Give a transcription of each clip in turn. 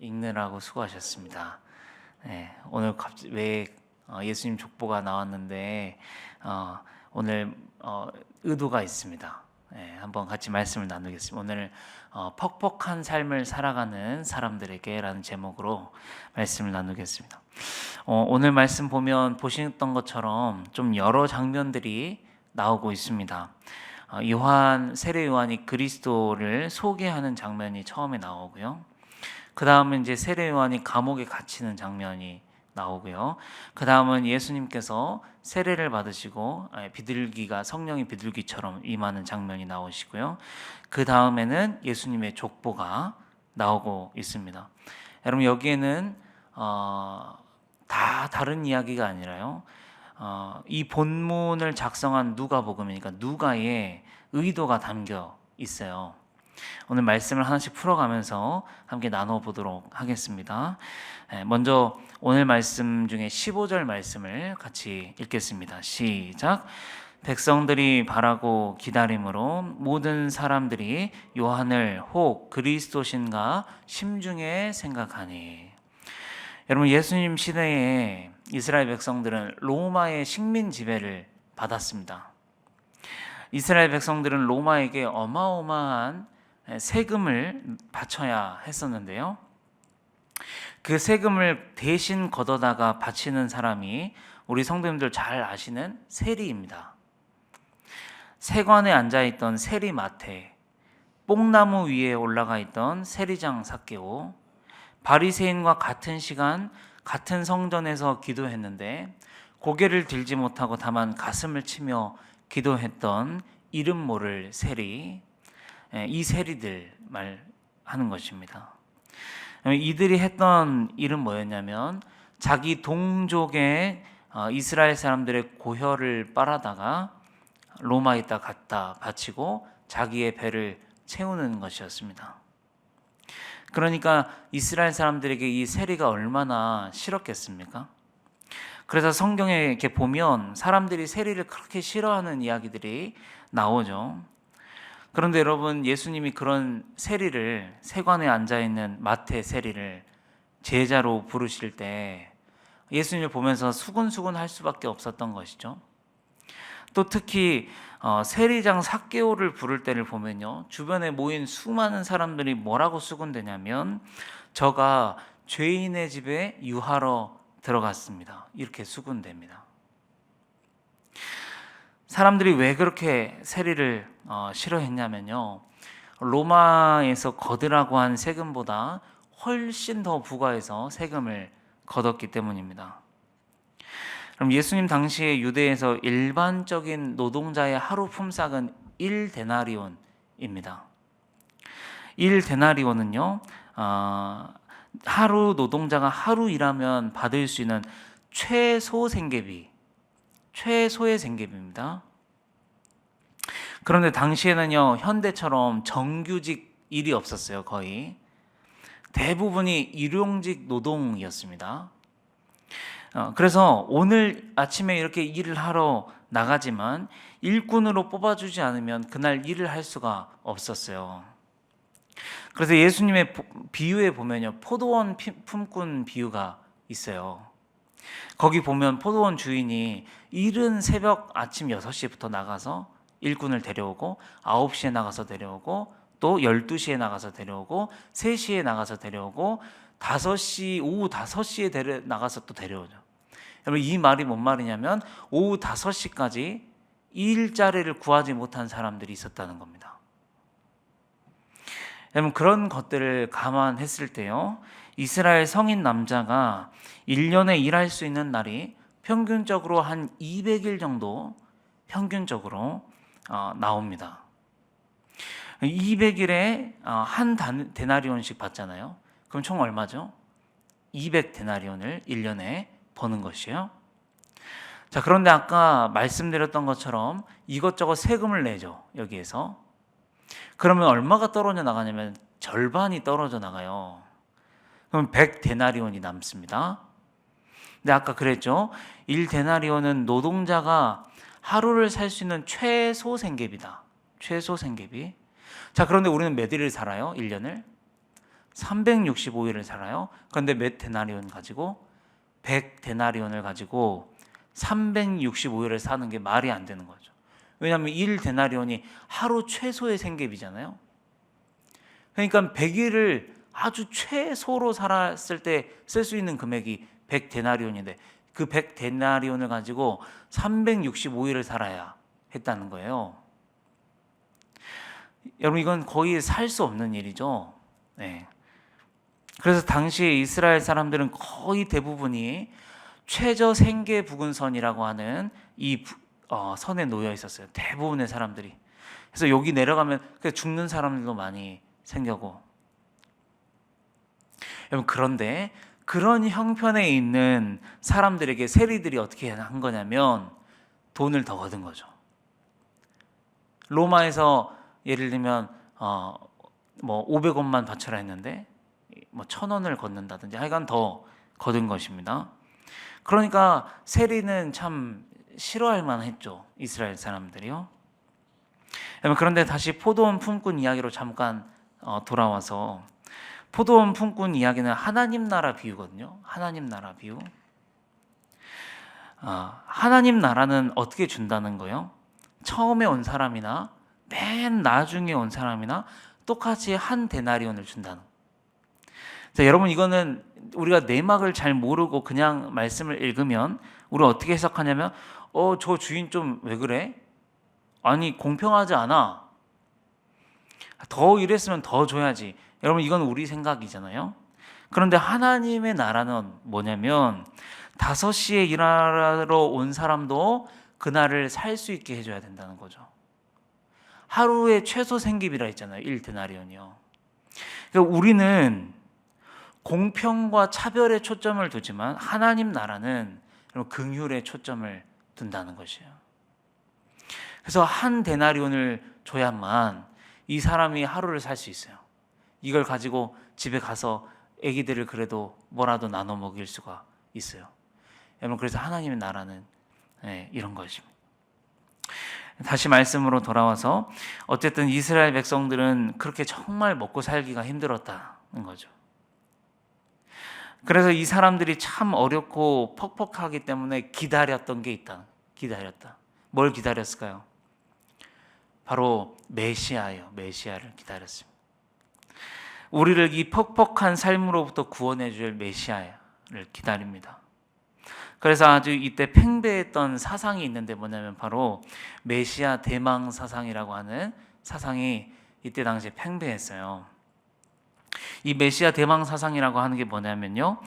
읽느라고 수고하셨습니다. 네, 오늘 갑자기 왜 어, 예수님 족보가 나왔는데 어, 오늘 어, 의도가 있습니다. 네, 한번 같이 말씀을 나누겠습니다. 오늘 어, 퍽퍽한 삶을 살아가는 사람들에게라는 제목으로 말씀을 나누겠습니다. 어, 오늘 말씀 보면 보셨던 것처럼 좀 여러 장면들이 나오고 있습니다. 어, 요한 세례 요한이 그리스도를 소개하는 장면이 처음에 나오고요. 그 다음은 이제 세례 요한이 감옥에 갇히는 장면이 나오고요. 그 다음은 예수님께서 세례를 받으시고 아, 비둘기가 성령의 비둘기처럼 임하는 장면이 나오시고요. 그 다음에는 예수님의 족보가 나오고 있습니다. 여러분 여기에는 어, 다 다른 이야기가 아니라요. 어, 이 본문을 작성한 누가복음이니까 누가의 의도가 담겨 있어요. 오늘 말씀을 하나씩 풀어가면서 함께 나눠보도록 하겠습니다. 예, 먼저 오늘 말씀 중에 15절 말씀을 같이 읽겠습니다. 시작. 백성들이 바라고 기다림으로 모든 사람들이 요한을 혹 그리스도신가 심중에 생각하니. 여러분 예수님 시대에 이스라엘 백성들은 로마의 식민 지배를 받았습니다. 이스라엘 백성들은 로마에게 어마어마한 세금을 바쳐야 했었는데요. 그 세금을 대신 걷어다가 바치는 사람이 우리 성도님들 잘 아시는 세리입니다. 세관에 앉아 있던 세리 마태, 뽕나무 위에 올라가 있던 세리장 사케오, 바리새인과 같은 시간 같은 성전에서 기도했는데 고개를 들지 못하고 다만 가슴을 치며 기도했던 이름 모를 세리, 예, 이 세리들 말하는 것입니다. 이들이 했던 일은 뭐였냐면 자기 동족의 어, 이스라엘 사람들의 고혈을 빨아다가 로마에다 갖다 바치고 자기의 배를 채우는 것이었습니다. 그러니까 이스라엘 사람들에게 이 세리가 얼마나 싫었겠습니까? 그래서 성경에 이렇게 보면 사람들이 세리를 그렇게 싫어하는 이야기들이 나오죠. 그런데 여러분 예수님이 그런 세리를 세관에 앉아 있는 마태 세리를 제자로 부르실 때 예수님을 보면서 수근수근 할 수밖에 없었던 것이죠. 또 특히 어, 세리장 사개오를 부를 때를 보면요 주변에 모인 수많은 사람들이 뭐라고 수군대냐면 저가 죄인의 집에 유하러 들어갔습니다. 이렇게 수군됩니다. 사람들이 왜 그렇게 세리를 어, 싫어했냐면요. 로마에서 거두라고 한 세금보다 훨씬 더 부과해서 세금을 걷었기 때문입니다. 그럼 예수님 당시에 유대에서 일반적인 노동자의 하루 품삯은 1데나리온입니다. 1데나리온은요, 어, 하루 노동자가 하루 일하면 받을 수 있는 최소 생계비, 최소의 생계비입니다. 그런데 당시에는요, 현대처럼 정규직 일이 없었어요, 거의. 대부분이 일용직 노동이었습니다. 어, 그래서 오늘 아침에 이렇게 일을 하러 나가지만 일꾼으로 뽑아주지 않으면 그날 일을 할 수가 없었어요. 그래서 예수님의 비유에 보면요, 포도원 품꾼 비유가 있어요. 거기 보면 포도원 주인이 이른 새벽 아침 6시부터 나가서 일꾼을 데려오고 9시에 나가서 데려오고 또 12시에 나가서 데려오고 3시에 나가서 데려오고 5시 오후 5시에 데려 나가서 또 데려오죠. 여러분 이 말이 뭔 말이냐면 오후 5시까지 일자리를 구하지 못한 사람들이 있었다는 겁니다. 여러분 그런 것들을 감안했을 때요. 이스라엘 성인 남자가 1년에 일할 수 있는 날이 평균적으로 한 200일 정도 평균적으로 어, 나옵니다. 200일에 어, 한 데나리온씩 받잖아요. 그럼 총 얼마죠? 200 데나리온을 1년에 버는 것이에요. 자, 그런데 아까 말씀드렸던 것처럼 이것저것 세금을 내죠. 여기에서. 그러면 얼마가 떨어져 나가냐면 절반이 떨어져 나가요. 그럼 100 데나리온이 남습니다. 근데 아까 그랬죠. 1데나리온은 노동자가 하루를 살 수 있는 최소 생계비다. 최소 생계비. 자, 그런데 우리는 몇 일을 살아요? 1년을? 365일을 살아요. 그런데 몇 데나리온 가지고 100 데나리온을 가지고 365일을 사는 게 말이 안 되는 거죠. 왜냐하면 1 데나리온이 하루 최소의 생계비잖아요. 그러니까 100일을 아주 최소로 살았을 때 쓸 수 있는 금액이 100 데나리온인데 그 100 데나리온을 가지고 365일을 살아야 했다는 거예요. 여러분 이건 거의 살 수 없는 일이죠. 네. 그래서 당시에 이스라엘 사람들은 거의 대부분이 최저 생계 부근선이라고 하는 이 부- 어, 선에 놓여 있었어요. 대부분의 사람들이. 그래서 여기 내려가면 그 죽는 사람들도 많이 생겨고. 여러분 그런데 그런 형편에 있는 사람들에게 세리들이 어떻게 한 거냐면 돈을 더 얻은 거죠. 로마에서 예를 들면 어, 뭐 500원만 바쳐라 했는데 뭐 1000원을 걷는다든지 하여간 더 거둔 것입니다. 그러니까 세리는 참 싫어할 만했죠. 이스라엘 사람들이요. 그런데 다시 포도원 품꾼 이야기로 잠깐 어, 돌아와서 포도원 품꾼 이야기는 하나님 나라 비유거든요. 하나님 나라 비유. 아, 하나님 나라는 어떻게 준다는 거요? 처음에 온 사람이나 맨 나중에 온 사람이나 똑같이 한 데나리온을 준다는. 자, 여러분 이거는 우리가 내막을 잘 모르고 그냥 말씀을 읽으면 우리 어떻게 해석하냐면 어, 저 주인 좀 왜 그래? 아니, 공평하지 않아. 더 이랬으면 더 줘야지. 여러분 이건 우리 생각이잖아요. 그런데 하나님의 나라는 뭐냐면 다섯 시에 일하러 온 사람도 그날을 살 수 있게 해줘야 된다는 거죠. 하루에 최소 생기비라 했잖아요. 1데나리온이요. 그러니까 우리는 공평과 차별에 초점을 두지만 하나님 나라는 긍휼에 초점을 둔다는 것이에요. 그래서 한 데나리온을 줘야만 이 사람이 하루를 살 수 있어요. 이걸 가지고 집에 가서 아기들을 그래도 뭐라도 나눠 먹일 수가 있어요. 여러분 그래서 하나님의 나라는 예, 이런 것입니다. 다시 말씀으로 돌아와서 어쨌든 이스라엘 백성들은 그렇게 정말 먹고 살기가 힘들었다는 거죠. 그래서 이 사람들이 참 어렵고 퍽퍽하기 때문에 기다렸던 게 있다. 기다렸다. 뭘 기다렸을까요? 바로 메시아예요. 메시아를 기다렸습니다. 우리를 이 퍽퍽한 삶으로부터 구원해 줄 메시아를 기다립니다. 그래서 아주 이때 팽배했던 사상이 있는데 뭐냐면 바로 메시아 대망 사상이라고 하는 사상이 이때 당시에 팽배했어요. 이 메시아 대망 사상이라고 하는 게 뭐냐면요.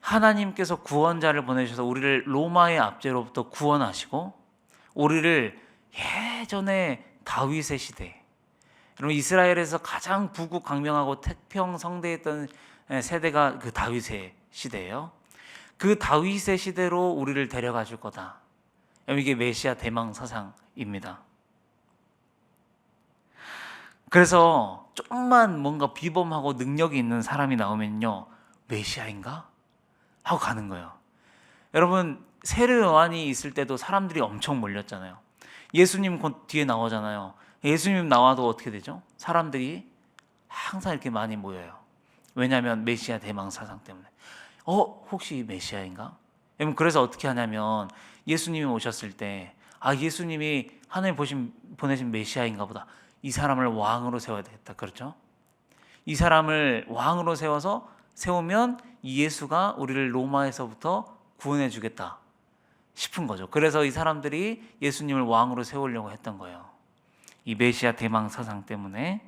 하나님께서 구원자를 보내셔서 우리를 로마의 압제로부터 구원하시고 우리를 예전에 다윗의 시대 여러분 이스라엘에서 가장 부국 강명하고 태평 성대했던 세대가 그 다윗의 시대예요. 그 다윗의 시대로 우리를 데려가 줄 거다. 이게 메시아 대망 사상입니다. 그래서 조금만 뭔가 비범하고 능력이 있는 사람이 나오면요 메시아인가 하고 가는 거예요. 여러분 세례 요한이 있을 때도 사람들이 엄청 몰렸잖아요. 예수님 곧 뒤에 나오잖아요. 예수님 나와도 어떻게 되죠? 사람들이 항상 이렇게 많이 모여요. 왜냐하면 메시아 대망 사상 때문에. 어 혹시 메시아인가? 여러분 그래서 어떻게 하냐면 예수님이 오셨을 때 아 예수님이 하나님 보신 보내신 메시아인가 보다. 이 사람을 왕으로 세워야 되겠다. 그렇죠? 이 사람을 왕으로 세워서 세우면 이 예수가 우리를 로마에서부터 구원해 주겠다 싶은 거죠. 그래서 이 사람들이 예수님을 왕으로 세우려고 했던 거예요. 이 메시아 대망 사상 때문에.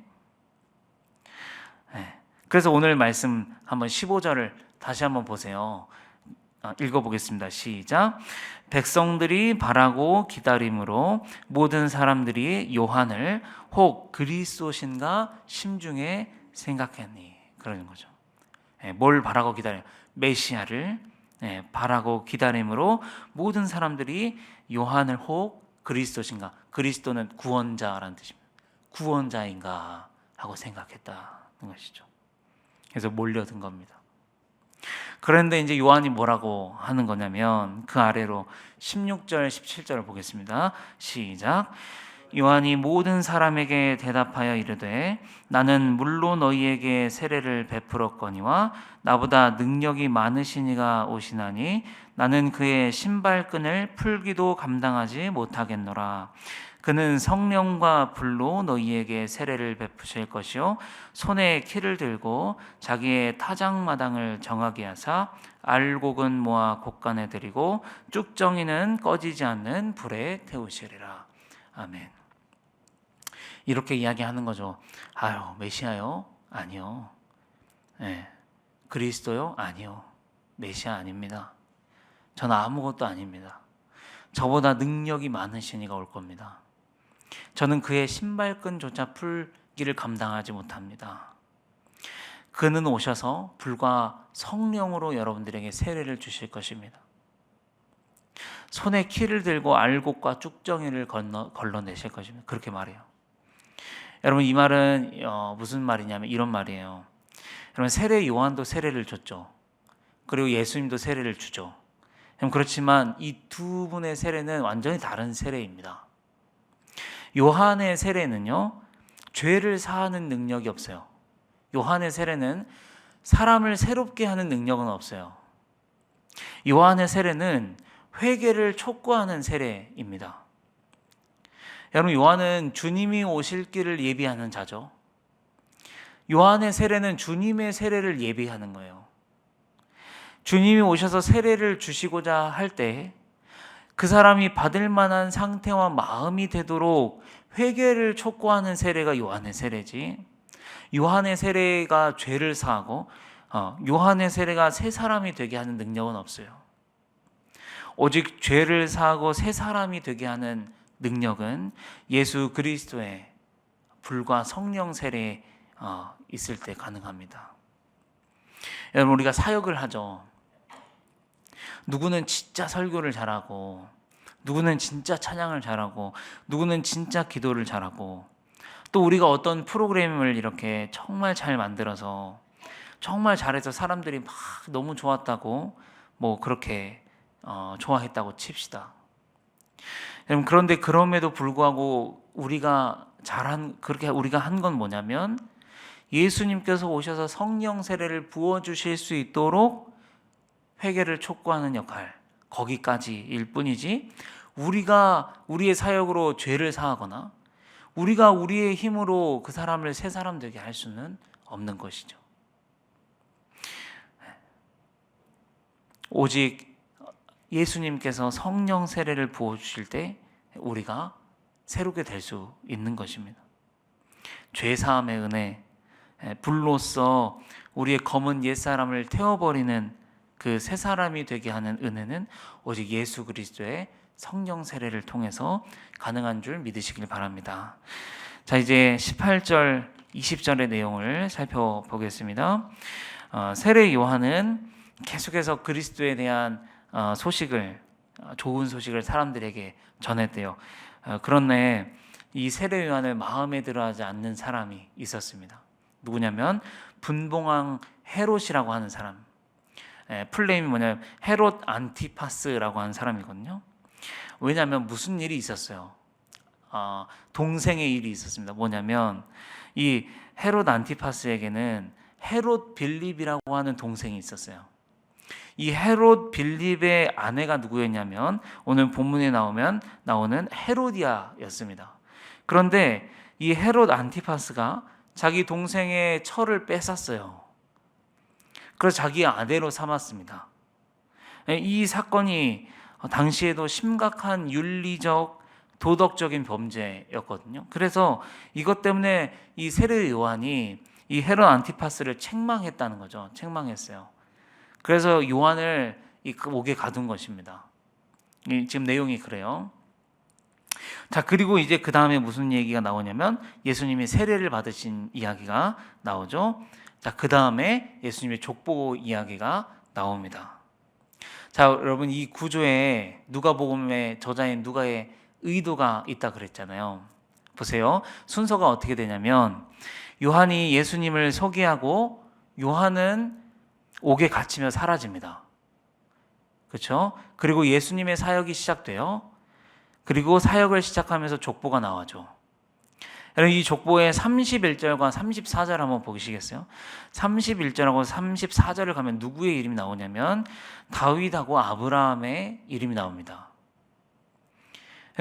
네. 그래서 오늘 말씀 한번 15절을 다시 한번 보세요. 아, 읽어보겠습니다. 시작. 백성들이 바라고 기다림으로 모든 사람들이 요한을 혹 그리스도신가 심중에 생각했니 그러는 거죠. 예, 뭘 바라고 기다려? 메시아를 예, 바라고 기다림으로 모든 사람들이 요한을 혹 그리스도신가 그리스도는 구원자라는 뜻입니다. 구원자인가 하고 생각했다는 것이죠. 그래서 몰려든 겁니다. 그런데 이제 요한이 뭐라고 하는 거냐면 그 아래로 16절, 17절을 보겠습니다. 시작. 요한이 모든 사람에게 대답하여 이르되 나는 물로 너희에게 세례를 베풀었거니와 나보다 능력이 많으시니가 오시나니 나는 그의 신발끈을 풀기도 감당하지 못하겠노라. 그는 성령과 불로 너희에게 세례를 베푸실 것이요 손에 키를 들고 자기의 타작마당을 정하게 하사 알곡은 모아 곡간에 들이고 쭉정이는 꺼지지 않는 불에 태우시리라. 아멘. 이렇게 이야기하는 거죠. 아유, 메시아요? 아니요. 예. 그리스도요? 아니요. 메시아 아닙니다. 저는 아무것도 아닙니다. 저보다 능력이 많으신 이가 올 겁니다. 저는 그의 신발끈조차 풀기를 감당하지 못합니다. 그는 오셔서 불과 성령으로 여러분들에게 세례를 주실 것입니다. 손에 키를 들고 알곡과 쭉정이를 건너, 걸러내실 것입니다. 그렇게 말해요. 여러분 이 말은 어, 무슨 말이냐면 이런 말이에요. 여러분 세례 요한도 세례를 줬죠. 그리고 예수님도 세례를 주죠. 그렇지만 이 두 분의 세례는 완전히 다른 세례입니다. 요한의 세례는요, 죄를 사하는 능력이 없어요. 요한의 세례는 사람을 새롭게 하는 능력은 없어요. 요한의 세례는 회개를 촉구하는 세례입니다. 여러분, 요한은 주님이 오실 길을 예비하는 자죠. 요한의 세례는 주님의 세례를 예비하는 거예요. 주님이 오셔서 세례를 주시고자 할 때 그 사람이 받을 만한 상태와 마음이 되도록 회개를 촉구하는 세례가 요한의 세례지. 요한의 세례가 죄를 사하고 어, 요한의 세례가 새 사람이 되게 하는 능력은 없어요. 오직 죄를 사하고 새 사람이 되게 하는 능력은 예수 그리스도의 불과 성령 세례 어, 있을 때 가능합니다. 여러분 우리가 사역을 하죠. 누구는 진짜 설교를 잘하고 누구는 진짜 찬양을 잘하고 누구는 진짜 기도를 잘하고 또 우리가 어떤 프로그램을 이렇게 정말 잘 만들어서 정말 잘해서 사람들이 막 너무 좋았다고 뭐 그렇게 어, 좋아했다고 칩시다. 그런데 그럼에도 불구하고 우리가 잘한 그렇게 우리가 한 건 뭐냐면 예수님께서 오셔서 성령 세례를 부어 주실 수 있도록 회개를 촉구하는 역할 거기까지일 뿐이지 우리가 우리의 사역으로 죄를 사하거나 우리가 우리의 힘으로 그 사람을 새 사람 되게 할 수는 없는 것이죠. 오직 예수님께서 성령 세례를 부어 주실 때 우리가 새롭게 될 수 있는 것입니다. 죄 사함의 은혜, 불로써 우리의 검은 옛 사람을 태워버리는 그 새 사람이 되게 하는 은혜는 오직 예수 그리스도의 성령 세례를 통해서 가능한 줄 믿으시길 바랍니다. 자, 이제 18절, 20절의 내용을 살펴보겠습니다. 어, 세례 요한은 계속해서 그리스도에 대한 어, 소식을 어, 좋은 소식을 사람들에게 전했대요. 어, 그런데 이 세례 요한을 마음에 들어하지 않는 사람이 있었습니다. 누구냐면 분봉왕 헤롯이라고 하는 사람. 에, 풀네임이 뭐냐면 헤롯 안티파스라고 하는 사람이거든요. 왜냐하면 무슨 일이 있었어요. 어, 동생의 일이 있었습니다. 뭐냐면 이 헤롯 안티파스에게는 헤롯 빌립이라고 하는 동생이 있었어요. 이 헤롯 빌립의 아내가 누구였냐면 오늘 본문에 나오면 나오는 헤로디아였습니다. 그런데 이 헤롯 안티파스가 자기 동생의 철을 뺏었어요. 그래서 자기 아내로 삼았습니다. 이 사건이 당시에도 심각한 윤리적 도덕적인 범죄였거든요. 그래서 이것 때문에 이 세례 요한이 이 헤롯 안티파스를 책망했다는 거죠. 책망했어요. 그래서 요한을 이 옥에 가둔 것입니다. 지금 내용이 그래요. 자, 그리고 이제 그 다음에 무슨 얘기가 나오냐면 예수님이 세례를 받으신 이야기가 나오죠. 자, 그 다음에 예수님의 족보 이야기가 나옵니다. 자, 여러분 이 구조에 누가복음의 저자인 누가의 의도가 있다 그랬잖아요. 보세요. 순서가 어떻게 되냐면 요한이 예수님을 소개하고 요한은 옥에 갇히며 사라집니다. 그렇죠? 그리고 예수님의 사역이 시작돼요. 그리고 사역을 시작하면서 족보가 나와죠. 여러분 이 족보의 31절과 34절 한번 보시겠어요? 31절하고 34절을 가면 누구의 이름이 나오냐면 다윗하고 아브라함의 이름이 나옵니다.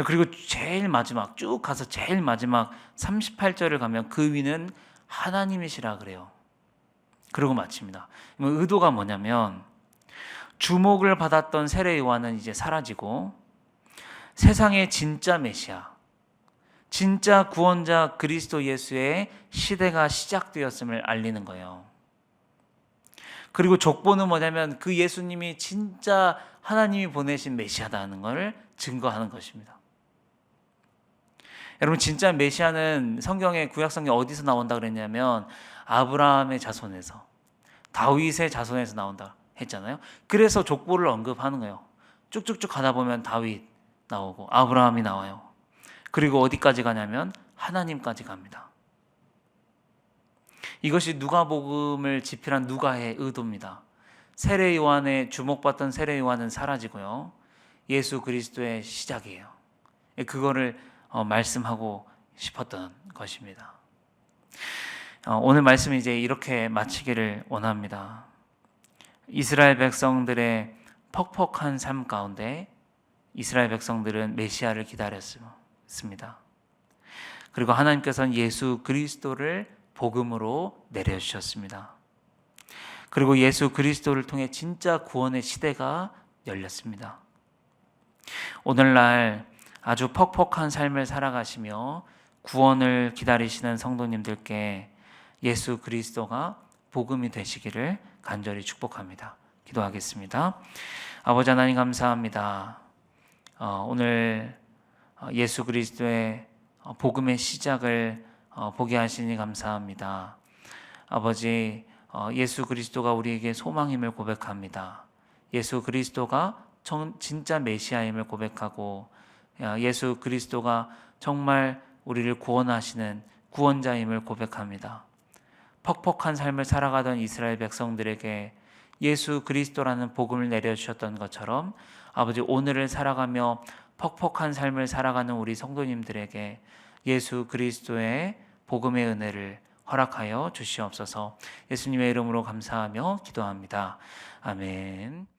그리고 제일 마지막 쭉 가서 제일 마지막 38절을 가면 그 위는 하나님이시라 그래요. 그러고 마칩니다. 의도가 뭐냐면 주목을 받았던 세례 요한은 이제 사라지고 세상의 진짜 메시아, 진짜 구원자 그리스도 예수의 시대가 시작되었음을 알리는 거예요. 그리고 족보는 뭐냐면 그 예수님이 진짜 하나님이 보내신 메시아다는 것을 증거하는 것입니다. 여러분 진짜 메시아는 성경에 구약 성경 어디서 나온다 그랬냐면 아브라함의 자손에서 다윗의 자손에서 나온다 했잖아요. 그래서 족보를 언급하는 거예요. 쭉쭉쭉 가다 보면 다윗 나오고 아브라함이 나와요. 그리고 어디까지 가냐면 하나님까지 갑니다. 이것이 누가복음을 집필한 누가의 의도입니다. 세례 요한의 주목받던 세례 요한은 사라지고요. 예수 그리스도의 시작이에요. 그거를 어, 말씀하고 싶었던 것입니다. 어, 오늘 말씀 이제 이렇게 마치기를 원합니다. 이스라엘 백성들의 퍽퍽한 삶 가운데 이스라엘 백성들은 메시아를 기다렸 습니다. 그리고 하나님께서는 예수 그리스도를 복음으로 내려주셨습니다. 그리고 예수 그리스도를 통해 진짜 구원의 시대가 열렸습니다. 오늘날 아주 퍽퍽한 삶을 살아가시며 구원을 기다리시는 성도님들께 예수 그리스도가 복음이 되시기를 간절히 축복합니다. 기도하겠습니다. 아버지 하나님 감사합니다. 어, 오늘 어, 예수 그리스도의 어, 복음의 시작을 어, 보게 하시니 감사합니다. 아버지 어, 예수 그리스도가 우리에게 소망임을 고백합니다. 예수 그리스도가 정, 진짜 메시아임을 고백하고 예수 그리스도가 정말 우리를 구원하시는 구원자임을 고백합니다. 퍽퍽한 삶을 살아가던 이스라엘 백성들에게 예수 그리스도라는 복음을 내려주셨던 것처럼 아버지 오늘을 살아가며 퍽퍽한 삶을 살아가는 우리 성도님들에게 예수 그리스도의 복음의 은혜를 허락하여 주시옵소서 예수님의 이름으로 감사하며 기도합니다. 아멘.